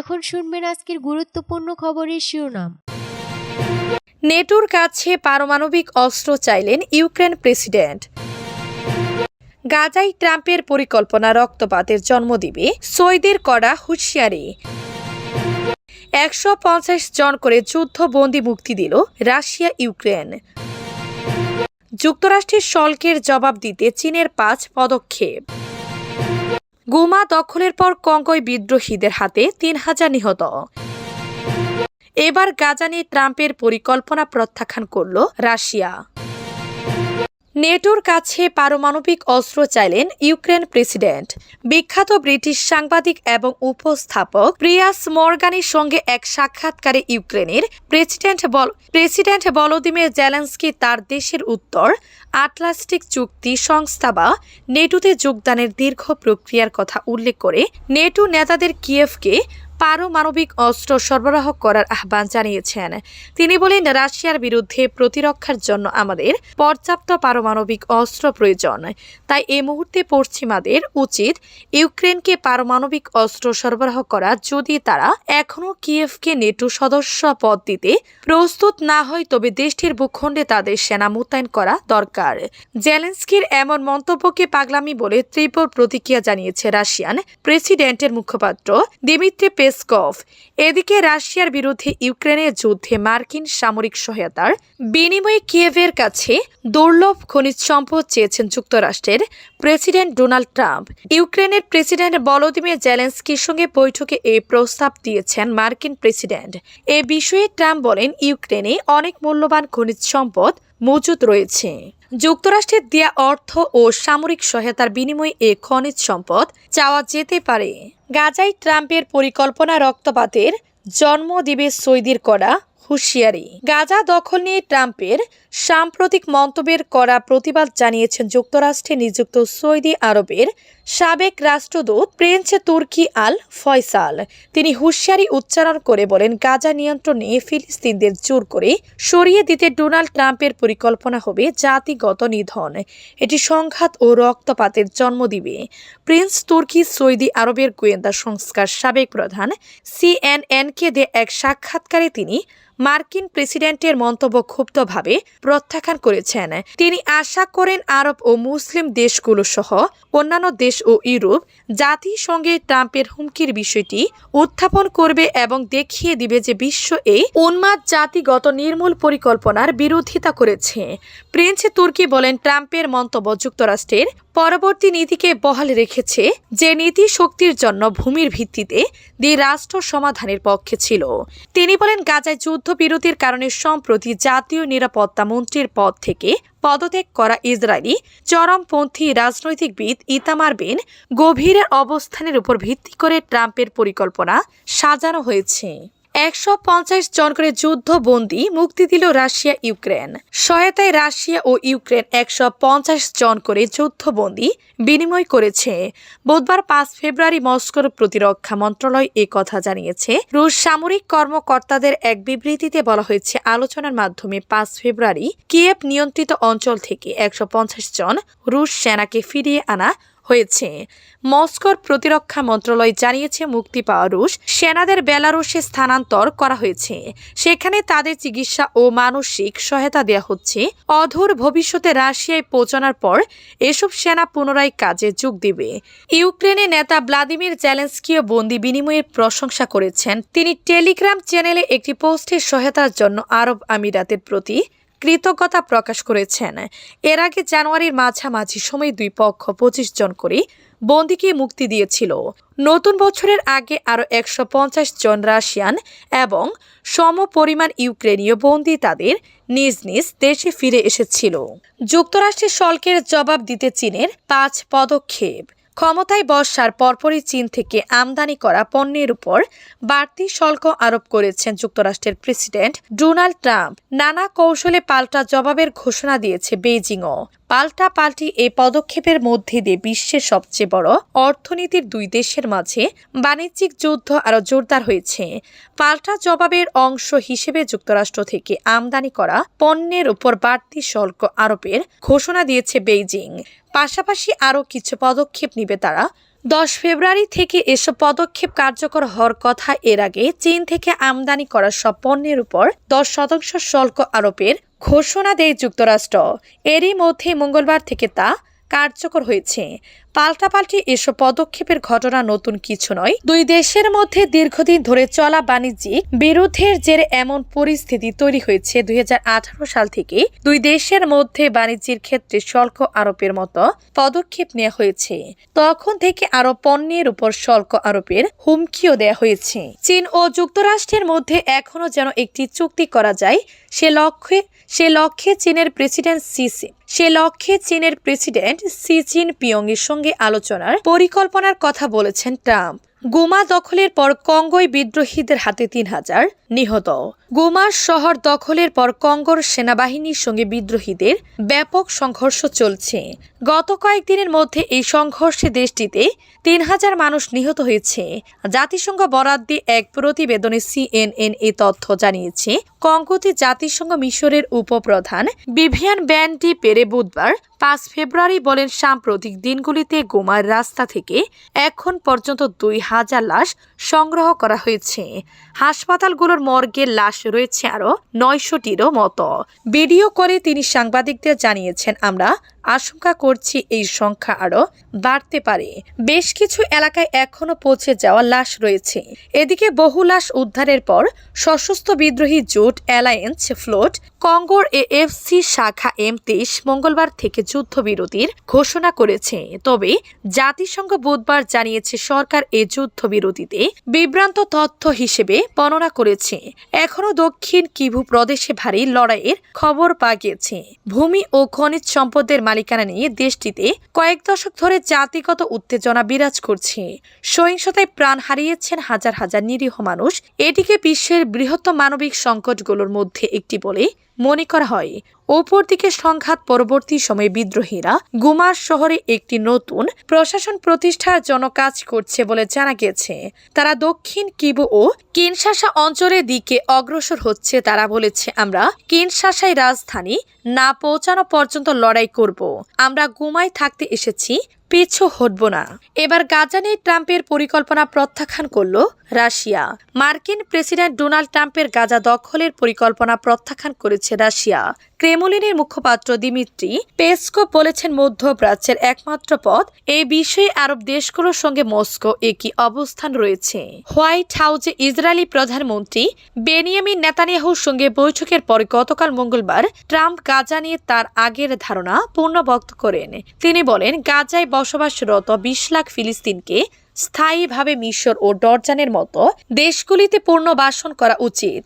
এখন শুনবেন আজকের গুরুত্বপূর্ণ খবরের শিরোনাম। নেটোর কাছে পারমাণবিক অস্ত্র চাইলেন ইউক্রেন প্রেসিডেন্ট। গাজায় ট্রাম্পের পরিকল্পনা রক্তপাতের জন্ম দিবে সৈদের করা হুঁশিয়ারি। একশো পঞ্চাশ জন করে যুদ্ধবন্দী মুক্তি দিল রাশিয়া, ইউক্রেন। যুক্তরাষ্ট্রের শল্কের জবাব দিতে চীনের পাঁচ পদক্ষেপ। গুমা দখলের পর কঙ্গয় বিদ্রোহীদের হাতে তিন হাজার নিহত। এবার গাজানি ট্রাম্পের পরিকল্পনা প্রত্যাখ্যান করল রাশিয়া। নেটোর কাছে পারমাণবিক অস্ত্র চাইলেন ইউক্রেন প্রেসিডেন্ট। বিখ্যাত ব্রিটিশ সাংবাদিক এবং উপস্থাপক প্রিয়াস মর্গানির সঙ্গে এক সাক্ষাৎকারে ইউক্রেনের প্রেসিডেন্ট বল প্রেসিডেন্ট ভলোদিমির জেলেন্সকি তার দেশের উত্তর আটলান্টিক চুক্তি সংস্থা বা নেটোতে যোগদানের দীর্ঘ প্রক্রিয়ার কথা উল্লেখ করে নেটো নেতাদের কিয়েভকে পারমাণবিক অস্ত্র সরবরাহ করার আহ্বান জানিয়েছেন। তিনি বলেন, রাশিয়ার বিরুদ্ধে প্রতিরক্ষার জন্য আমাদের পর্যাপ্ত পারমাণবিক অস্ত্র প্রয়োজন। তাই এই মুহূর্তে পশ্চিমাদের উচিত ইউক্রেনকে পারমাণবিক অস্ত্র সরবরাহ করা যদি তারা এখনও কিয়েভকে নেটো সদস্য পদ দিতে প্রস্তুত না হয়, তবে দেশটির ভূখণ্ডে তাদের সেনা মোতায়েন করা দরকার। জেলেন্সকির এমন মন্তব্যকে পাগলামি বলে তীব্র প্রতিক্রিয়া জানিয়েছে রাশিয়ান প্রেসিডেন্টের মুখপাত্র দিমিত্রি পেসকভ এদিকে রাশিয়ার বিরুদ্ধে ইউক্রেনের যুদ্ধে মার্কিন সামরিক সহায়তার বিনিময়ে কিয়েভের কাছে দুর্লভ খনিজ সম্পদ চেয়েছেন যুক্তরাষ্ট্রের প্রেসিডেন্ট ডোনাল্ড ট্রাম্প। ইউক্রেনের প্রেসিডেন্ট ভলোদিমির জেলেন্সকির সঙ্গে বৈঠকে এই প্রস্তাব দিয়েছেন মার্কিন প্রেসিডেন্ট। এ বিষয়ে ট্রাম্প বলেন, ইউক্রেনে অনেক মূল্যবান খনিজ সম্পদ মজুদ রয়েছে। যুক্তরাষ্ট্রের দেয়া অর্থ ও সামরিক সহায়তার বিনিময়ে এ খনিজ সম্পদ চাওয়া যেতে পারে। গাজায় ট্রাম্পের পরিকল্পনা রক্তপাতের জন্ম দিবে সৌদির করা হুঁশিয়ারি। গাজা দখল নিয়ে ট্রাম্পের সাম্প্রতিক মন্তব্যের করা প্রতিবাদ জানিয়েছেন যুক্তরাষ্ট্রে নিযুক্ত সৌদি আরবের সাবেক রাষ্ট্রদূত প্রিন্স তুর্কি আল ফয়সাল। তিনি হুঁশিয়ারি উচ্চারণ করে বলেন, গাজা নিয়ন্ত্রণ নিয়ে ফিলিস্তিনদের জোর করে সরিয়ে দিতে ডোনাল্ড ট্রাম্পের পরিকল্পনা হবে জাতিগত নিধন। এটি সংঘাত ও রক্তপাতের জন্ম দিবে। প্রিন্স তুর্কি সৌদি আরবের গোয়েন্দা সংস্কার সাবেক প্রধান সিএনএনকে দে এক সাক্ষাৎকারে তিনি মার্কিন প্রেসিডেন্টের মন্তব্য ক্ষুব্ধভাবে প্রত্যাখ্যান করেছেন। তিনি আশা করেন আরব ও মুসলিম দেশগুলো সহ অন্যান্য দেশ ও ইউরোপ জাতিসংঘে ট্রাম্পের হুমকির বিষয়টি উত্থাপন করবে এবং দেখিয়ে দিবে যে বিশ্ব এই উন্মাদ জাতিগত নির্মূল পরিকল্পনার বিরোধিতা করেছে। প্রিন্স তুর্কি বলেন, ট্রাম্পের মন্তব্য যুক্তরাষ্ট্রের পরবর্তী নীতিকে বহাল রেখেছে যে নীতি শক্তির জন্য ভূমির ভিত্তিতে দ্বি রাষ্ট্র সমাধানের পক্ষে ছিল। তিনি বলেন, গাজায় যুদ্ধবিরতির কারণে সম্প্রতি জাতীয় নিরাপত্তা মন্ত্রীর পদ থেকে পদত্যাগ করা ইসরায়েলি চরমপন্থী রাজনৈতিকবিদ ইতামার বিন গভীরের অবস্থানের উপর ভিত্তি করে ট্রাম্পের পরিকল্পনা সাজানো হয়েছে। একশো পঞ্চাশ জন করে যুদ্ধবন্দী মুক্তি দিল রাশিয়া, ইউক্রেন। সহায়তায় রাশিয়া ও ইউক্রেন একশো পঞ্চাশ জন করে যুদ্ধবন্দী বিনিময় করেছে। বুধবার পাঁচ ফেব্রুয়ারি মস্কোর প্রতিরক্ষা মন্ত্রণালয় এ কথা জানিয়েছে। রুশ সামরিক কর্মকর্তাদের এক বিবৃতিতে বলা হয়েছে, আলোচনার মাধ্যমে পাঁচ ফেব্রুয়ারি কিয়েভ নিয়ন্ত্রিত অঞ্চল থেকে একশো পঞ্চাশ জন রুশ সেনাকে ফিরিয়ে আনা হয়েছে। মস্কোর প্রতিরক্ষা মন্ত্রণালয় জানিয়েছে মুক্তি পাওয়া রুশ সেনাদের বেলারুশে স্থানান্তর করা হয়েছে। সেখানে তাদের চিকিৎসা ও মানসিক সহায়তা দেওয়া হচ্ছে। অধুর ভবিষ্যতে রাশিয়ায় পৌঁছানোর পর এসব সেনা পুনরায় কাজে যোগ দিবে। ইউক্রেনের নেতা ভ্লাদিমির জেলেন্সকিও বন্দি বিনিময়ের প্রশংসা করেছেন। তিনি টেলিগ্রাম চ্যানেলে একটি পোস্টের সহায়তার জন্য আরব আমিরাতের প্রতি কৃতজ্ঞতা প্রকাশ করেছেন। এর আগে জানুয়ারির মাঝামাঝি সময় দুই পক্ষ পঁচিশ জন করে বন্দিকে মুক্তি দিয়েছিল। নতুন বছরের আগে আরও একশো পঞ্চাশ জন রাশিয়ান এবং সম পরিমাণ ইউক্রেনীয় বন্দি তাদের নিজ নিজ দেশে ফিরে এসেছিল। যুক্তরাষ্ট্রের শুল্কের জবাব দিতে চীনের পাঁচ পদক্ষেপ। ক্ষমতায় বসার পরপরই চীন থেকে আমদানি করা পণ্যের উপর বাড়তি শুল্ক আরোপ করেছেন যুক্তরাষ্ট্রের প্রেসিডেন্ট ডোনাল্ড ট্রাম্প। নানা কৌশলে পাল্টা জবাবের ঘোষণা দিয়েছে বেইজিংও। পাল্টা পাল্টি এই পদক্ষেপের মধ্যে দিয়ে বিশ্বের সবচেয়ে বড় অর্থনীতির দুই দেশের মাঝে বাণিজ্যিক যুদ্ধ আরও জোরদার হয়েছে। পাল্টা জবাবের অংশ হিসেবে যুক্তরাষ্ট্র থেকে আমদানি করা পণ্যের উপর বাড়তি শুল্ক আরোপের ঘোষণা দিয়েছে বেইজিং। পাশাপাশি আরও কিছু পদক্ষেপ নিবে তারা দশ ফেব্রুয়ারি থেকে এসব পদক্ষেপ কার্যকর হওয়ার কথা এর আগে চীন থেকে আমদানি করা সব পণ্যের উপর দশ শতাংশ শুল্ক আরোপের ঘোষণা দেয় যুক্তরাষ্ট্র। এরই মধ্যে মঙ্গলবার থেকে তা কার্যকর হয়েছে। পাল্টাপাল্টি এসব পদক্ষেপের ঘটনা নতুন কিছু নয়। দুই দেশের মধ্যে দীর্ঘদিন ধরে চলা বাণিজ্যিক বিরোধের জেরে এমন পরিস্থিতি তৈরি হয়েছে দুই হাজার আঠারো সাল থেকে। দুই দেশের মধ্যে বাণিজ্যের ক্ষেত্রে শুল্ক আরোপের মতো পদক্ষেপ নেওয়া হয়েছে। তখন থেকে আরও পণ্যের উপর শুল্ক আরোপের হুমকিও দেওয়া হয়েছে। চীন ও যুক্তরাষ্ট্রের মধ্যে এখনও যেন একটি চুক্তি করা যায়, সে লক্ষ্যে সে লক্ষ্যে চীনের প্রেসিডেন্ট সি সি- লক্ষ্যে চীনের প্রেসিডেন্ট সি জিন পিয়ং এর সঙ্গে আলোচনার পরিকল্পনার কথা বলেছেন ট্রাম্প। গোমা দখলের পর কঙ্গোয় বিদ্রোহীদের হাতে তিন হাজার। নিহত। গুমার শহর দখলের পর কঙ্গোর সেনাবাহিনীর সঙ্গে বিদ্রোহীদের ব্যাপক সংঘর্ষ চলছে। গত কয়েকদিনের মধ্যে এই সংঘর্ষে দেশটিতে তিন হাজার মানুষ নিহত হয়েছে। জাতিসংঘ বরাদ দিয়ে এক প্রতিবেদনে সিএনএন এ তথ্য জানিয়েছে, কঙ্গোতে জাতিসংঘ মিশরের উপপ্রধান বিভিয়ান ব্যান্ডি পেরে বুধবার পাঁচ ফেব্রুয়ারি বলেন, সাম্প্রতিক দিনগুলিতে গোমার রাস্তা থেকে এখন পর্যন্ত দুই হাজার লাশ সংগ্রহ করা হয়েছে। হাসপাতালগুলোর মর্গে লাশ রয়েছে আরও নয়শোটিরও মতো। ভিডিও করে তিনি সাংবাদিকদের জানিয়েছেন, আমরা আশঙ্কা করছি এই সংখ্যা আরও বাড়তে পারে। বেশ কিছু এলাকায় এখনও পৌঁছে যাওয়া লাশ রয়েছে। এদিকে বহু লাশ উদ্ধারের পর সশস্ত্র বিদ্রোহী জোট অ্যালায়েন্স ফ্লোট কঙ্গোর এএফসি শাখা এম তেইশ মঙ্গলবার থেকে যুদ্ধবিরতির ঘোষণা করেছে। তবে জাতিসংঘ বুধবার জানিয়েছে সরকার এ যুদ্ধবিরতিতে বিভ্রান্ত তথ্য হিসেবে বর্ণনা করেছে। এখনও দক্ষিণ কিভু প্রদেশে ভারী লড়াইয়ের খবর পাওয়া গিয়েছে। ভূমি ও খনিজ সম্পদের মালিকানা নিয়ে দেশটিতে কয়েক দশক ধরে জাতিগত উত্তেজনা বিরাজ করছে। সহিংসতায় প্রাণ হারিয়েছেন হাজার হাজার নিরীহ মানুষ। এটিকে বিশ্বের বৃহত্তম মানবিক সংকটগুলোর মধ্যে একটি বলে মনে করা হয় অপরদিকে সংঘাত পরবর্তী সময়ে বিদ্রোহীরা গুমার শহরে একটি নতুন প্রশাসন প্রতিষ্ঠার জন্য কাজ করছে বলে জানা গেছে তারা দক্ষিণ কিবু ও কিনশাসা অঞ্চলের দিকে অগ্রসর হচ্ছে তারা বলেছে, আমরা কিনশাসায় রাজধানী না পৌঁছানো পর্যন্ত লড়াই করব। আমরা গুমায় থাকতে এসেছি, পিছু হটব না। এবার গাজা নিয়ে ট্রাম্পের পরিকল্পনা প্রত্যাখ্যান করল রাশিয়া। মার্কিন প্রেসিডেন্ট ডোনাল্ড ট্রাম্পের গাজা দখলের পরিকল্পনা প্রত্যাখ্যান করেছে রাশিয়া। ক্রেমলিনের মুখপাত্র দিমিত্রি পেসকো বলেছেন মধ্যপ্রাচ্যের একমাত্র পথ, এই বিষয়ে আরব দেশগুলোর সঙ্গে মস্কো একই অবস্থান রয়েছে। হোয়াইট হাউসে ইসরায়েলি প্রধানমন্ত্রী বেনিয়ামিন নেতানিয়াহুর সঙ্গে বৈঠকের পর গতকাল মঙ্গলবার ট্রাম্প গাজা নিয়ে তার আগের ধারণা পুনর্ব্যক্ত করেন। তিনি বলেন, গাজায় বসবাসরত বিশ লাখ ফিলিস্তিনকে স্থায়ীভাবে মিশর ও ডরজানের মতো দেশগুলিতে পুনর্বাসন করা উচিত।